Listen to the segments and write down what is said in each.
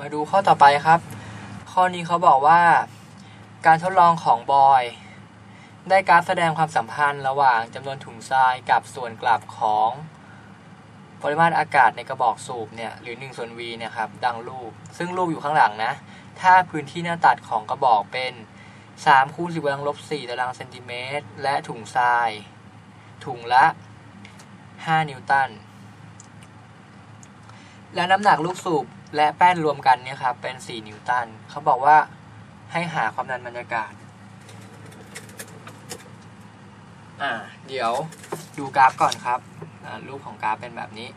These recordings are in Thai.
มาดูข้อต่อไปครับ ข้อนี้เขาบอกว่า การทดลองของบอย ได้กราฟแสดงความสัมพันธ์ระหว่างจำนวนถุงทรายกับส่วนกลับของปริมาตรอากาศในกระบอกสูบเนี่ยหรือ1ส่วน v เนี่ยครับดังรูป ซึ่งรูปอยู่ข้างหลังนะ ถ้าพื้นที่หน้าตัดของกระบอกเป็น3คูณ10กำลังลบ4ตารางเซนติเมตร และถุงทราย ถุงละ 5 นิวตัน และน้ำหนักลูกสูบ และแป้นรวมกันเนี่ยครับเป็น 4 นิวตันเขาบอกว่าให้หาความดันบรรยากาศ อ่า เดี๋ยวดูกราฟก่อนครับ รูปของกราฟเป็นแบบนี้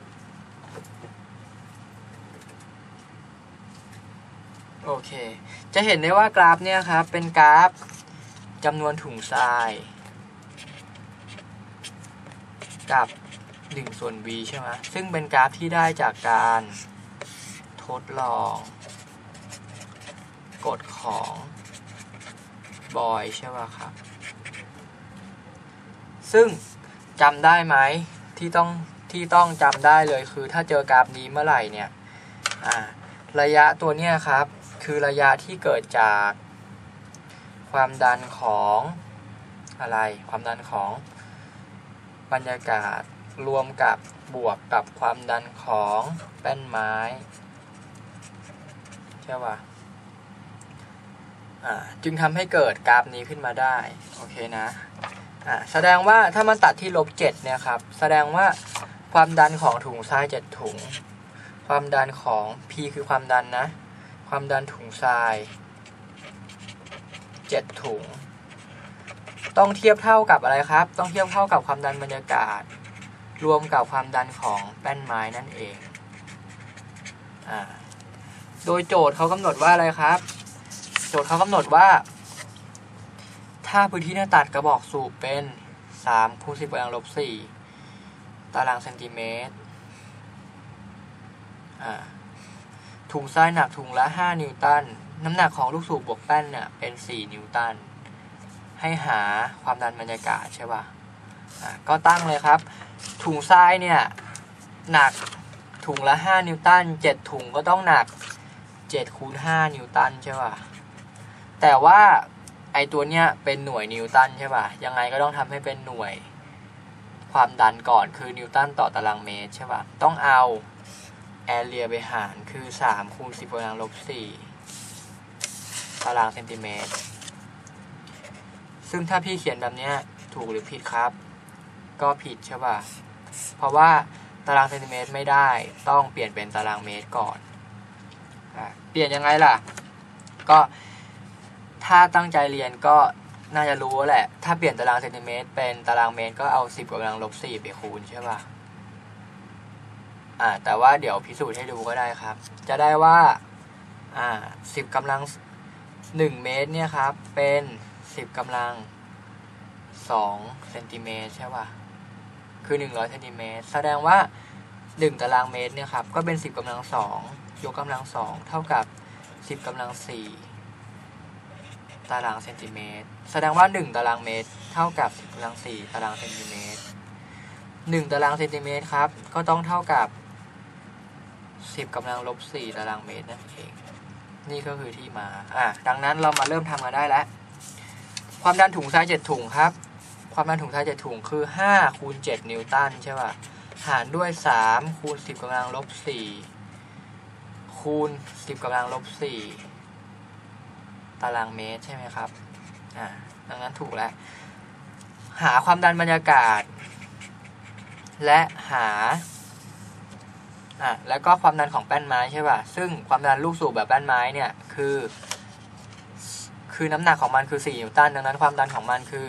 โอเค จะเห็นได้ว่ากราฟเนี่ยครับ เป็นกราฟจำนวนถุงทราย กับ1ส่วน v ใช่ไหมซึ่งเป็นกราฟที่ได้จากการ ทดลองกฎของบอยใช่ป่ะครับ ซึ่งจำได้ไหมที่ต้องที่ต้องจำได้เลยคือถ้าเจอกราฟนี้เมื่อไหร่เนี่ยระยะตัวเนี้ยครับ คือระยะที่เกิดจากความดันของอะไรความดันของบรรยากาศรวมกับบวกกับความดันของแป้นไม้ ใช่ป่ะอ่าจึงทำให้เกิดกราฟนี้ขึ้นมาได้ โอเคนะอ่าแสดงว่าถ้ามันตัดที่ลบเจ็ดเนี่ยครับ แสดงว่าความดันของถุงทรายเจ็ดถุง ความดันของ P คือความดันนะ ความดันถุงทรายเจ็ดถุง ต้องเทียบเท่ากับอะไรครับ ต้องเทียบเท่ากับความดันบรรยากาศ รวมกับความดันของแป้นไม้นั่นเอง อ่า โดยโจทย์เขากำหนดว่าอะไรครับ โจทย์เขากำหนดว่า ถ้าพื้นที่หน้าตัดกระบอกสูบเป็น3คูณ10กำลังลบ4ตารางเซนติเมตรถุงทรายหนักถุงละ 5 นิวตัน น้ำหนักของลูกสูบบวกแป้นเนี่ยเป็น 4 นิวตัน ให้หาความดันบรรยากาศใช่ป่ะก็ตั้งเลยครับ ถุงทรายเนี่ย หนักถุงละ 5 นิวตัน 7 ถุงก็ต้องหนัก 7คูณ5นิวตันใช่ป่ะ แต่ว่าไอตัวเนี้ยเป็นหน่วยนิวตันใช่ป่ะ ยังไงก็ต้องทำให้เป็นหน่วยความดันก่อนคือนิวตันต่อตารางเมตรใช่ป่ะ ต้องเอาแอเรียไปหารคือ3คูณ10กำลังลบ4ตารางเซนติเมตร ซึ่งถ้าพี่เขียนแบบเนี้ยถูกหรือผิดครับ ก็ผิดใช่ป่ะ เพราะว่าตารางเซนติเมตรไม่ได้ต้องเปลี่ยนเป็นตารางเมตรก่อน เปลี่ยนยังไงล่ะ ก็ถ้าตั้งใจเรียนก็น่าจะรู้แหละ ถ้าเปลี่ยนตารางเซนติเมตร เป็นตารางเมตรก็เอา10กำลังลบ4ไปคูณใช่ป่ะ อ่า แต่ว่าเดี๋ยวพิสูจน์ให้ดูก็ได้ครับ จะได้ว่า อ่า10กำลัง1เมตรเนี่ยครับ เป็น10กำลัง2เซนติเมตรใช่ป่ะ คือ100เซนติเมตร แสดงว่า1ตารางเมตรเนี่ยครับ ก็เป็น10กำลัง2 ยกกำลัง2เท่ากับ 10กำลัง4ตารางเซนติเมตร แสดงว่า 1 ตารางเมตร เท่ากับ 10กำลัง4ตารางเซนติเมตร 1 ตารางเซนติเมตรครับ ก็ต้องเท่ากับ 10กำลังลบ4ตารางเมตรนั่นเอง นี่ก็คือที่มา อะ ดังนั้นเรามาเริ่มทำกันได้แล้ว ความดันถุงทราย7ถุงครับ ความดันถุงทราย7ถุงคือ5คูณ7นิวตันใช่ป่ะ หารด้วย3คูณ10กำลังลบ4 คูณ 10กำลังลบ4ตารางเมตรใช่ไหมครับอ่าดังนั้นถูกแล้ว หาความดันบรรยากาศ และหาอะแล้วก็ความดันของแป้นไม้ใช่ป่ะ ซึ่งความดันลูกสูบแบบแป้นไม้เนี่ยคือ คือน้ำหนักของมันคือ 4 นิวตัน ดังนั้นความดันของมันคือ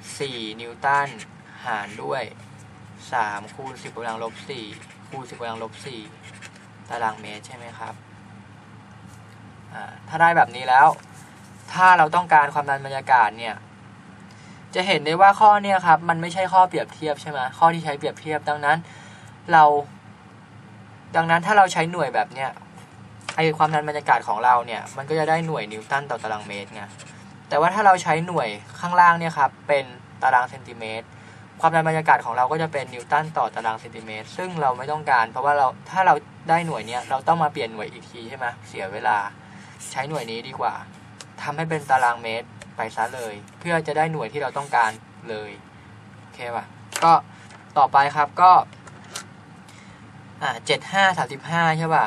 4 นิวตันหารด้วย 3 คูณ 10กำลังลบ4คูณ 10กำลังลบ4 ตารางเมตรใช่ไหมครับถ้าได้แบบนี้แล้ว ถ้าเราต้องการความดันบรรยากาศเนี่ยจะเห็นได้ว่าข้อเนี่ยครับมันไม่ใช่ข้อเปรียบเทียบใช่ไหมข้อที่ใช้เปรียบเทียบดังนั้น เรา ดังนั้นถ้าเราใช้หน่วยแบบเนี้ยไอความดันบรรยากาศของเราเนี่ยมันก็จะได้หน่วยนิวตันต่อตารางเมตรไงแต่ว่าถ้าเราใช้หน่วยข้างล่างเนี่ยครับเป็นตารางเซนติเมตร ความดันบรรยากาศของเราก็จะเป็นนิวตันต่อตารางเซนติเมตร ซึ่งเราไม่ต้องการ เพราะว่าเราถ้าเราได้หน่วยเนี้ยเราต้องมาเปลี่ยนหน่วยอีกทีใช่ไหมเสียเวลาใช้หน่วยนี้ดีกว่าทำให้เป็นตารางเมตรไปซะเลย เพื่อจะได้หน่วยที่เราต้องการเลยโอเคป่ะก็ต่อไปครับก็อ่าเจ็ดห้าสามสิบห้าใช่ป่ะ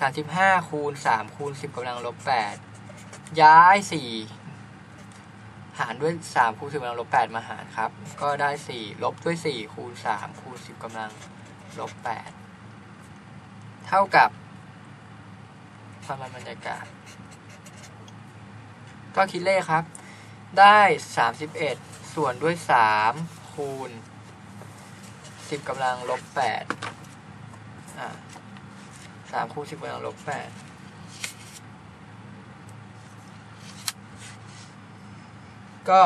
สามสิบห้าคูณสามคูณสิบกำลังลบแปดย้ายสี่ หารด้วย 3 คูณ 10กำลังลบ 8 มาหารครับ ก็ได้ 4 ลบด้วย 4 คูณ 3 คูณ 10กำลังลบ 8 เท่ากับพลังบรรยากาศ ก็คิดเลขครับ ได้ 31 ส่วนด้วย 3 คูณ 10กำลังลบ8อ่า3คูณ 10กำลังลบ 8 ก็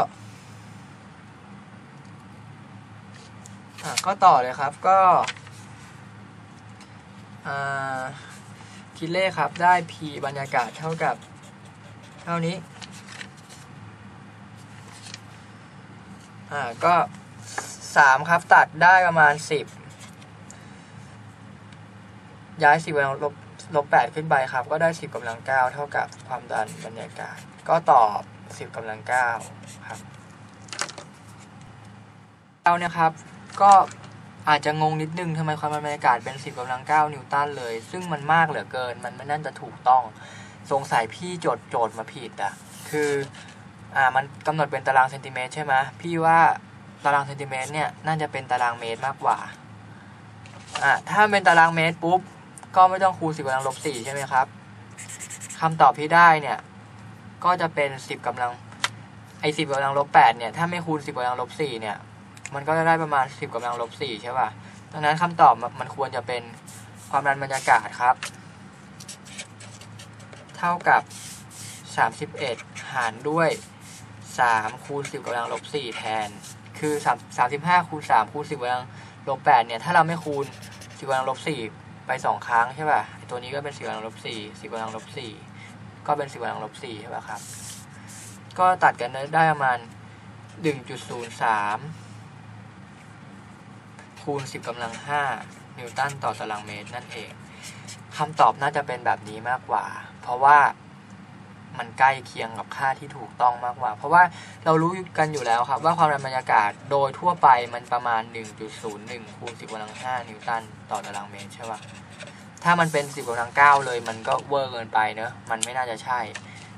ก็ต่อเลยครับก็คิดเลขครับได้ p บรรยากาศเท่ากับ เท่านี้อ่าก็สามครับตัดได้ประมาณสิบย้ายสิบกำลังลบลบแปดขึ้นไปครับ ก็ได้สิบกำลังเก้าเท่ากับความดันบรรยากาศ ก็ตอบ สิบกำลังเก้าครับเราเนี่ยครับ ก็อาจจะงงนิดนึงทำไมความดันบรรยากาศเป็นสิบกำลังเก้านิวตันเลย ซึ่งมันมากเหลือเกิน มันไม่น่าจะถูกต้อง สงสัยพี่โจทย์โจทย์มาผิดอะ คือ อ่า มันกำหนดเป็นตารางเซนติเมตรใช่ไหมพี่ว่าตารางเซนติเมตรเนี่ยน่าจะเป็นตารางเมตรมากกว่า อ่าถ้าเป็นตารางเมตรปุ๊บ ก็ไม่ต้องคูณสิบกำลังลบสี่ใช่ไหมครับคำตอบที่ได้เนี่ย ก็จะเป็นสิบกำลังไอ้สิบกำลังลบแปดเนี่ยถ้าไม่คูณสิบกำลังลบสี่เนี่ย มันก็จะได้ประมาณสิบกำลังลบสี่ใช่ป่ะดังนั้นคำตอบมันควรจะเป็นความดันบรรยากาศครับ เท่ากับสามสิบเอ็ดหารด้วยสามคูณสิบกำลังลบสี่แทน คือสามสามสิบห้าคูณสามคูณสิบกำลังลบแปดเนี่ยถ้าเราไม่คูณสิบกำลังลบสี่ไปสองครั้งใช่ป่ะตัวนี้ก็เป็นสิบกำลังลบสี่สิบกำลังลบสี่ ก็เป็นสิบกำลังลบสี่ใช่ป่ะครับ ก็ตัดกันได้ประมาณหนึ่งจุดศูนย์สามคูณสิบกำลังห้านิวตันต่อตารางเมตรนั่นเองคำตอบน่าจะเป็นแบบนี้มากกว่า เพราะว่ามันใกล้เคียงกับค่าที่ถูกต้องมากกว่า เพราะว่าเรารู้กันอยู่แล้วครับ ว่าความดันบรรยากาศโดยทั่วไปมันประมาณ 1.01คูณ10กำลัง5นิวตันต่อตารางเมตรใช่ป่ะ ถ้ามันเป็น 10กำลัง9เลยมันก็เวอร์เกินไปเนอะมันไม่น่าจะใช่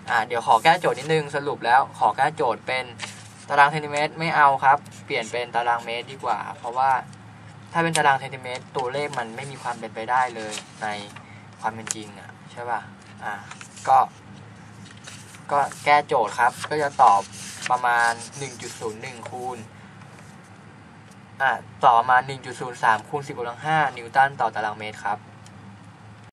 อ่าเดี๋ยวขอแก้โจทย์นิดนึงสรุปแล้วขอแก้โจทย์เป็นตารางเซนติเมตรไม่เอาครับ เปลี่ยนเป็นตารางเมตรดีกว่า เพราะว่าถ้าเป็นตารางเซนติเมตรตัวเลขมันไม่มีความเป็นไปได้เลยในความเป็นจริงอะใช่ป่ะอ่าก็ก็แก้โจทย์ครับ ก็จะตอบประมาณ 1.01 คูณอ่าต่อมา 1.03 คูณ 10กำลัง5นิวตันต่อตารางเมตรครับ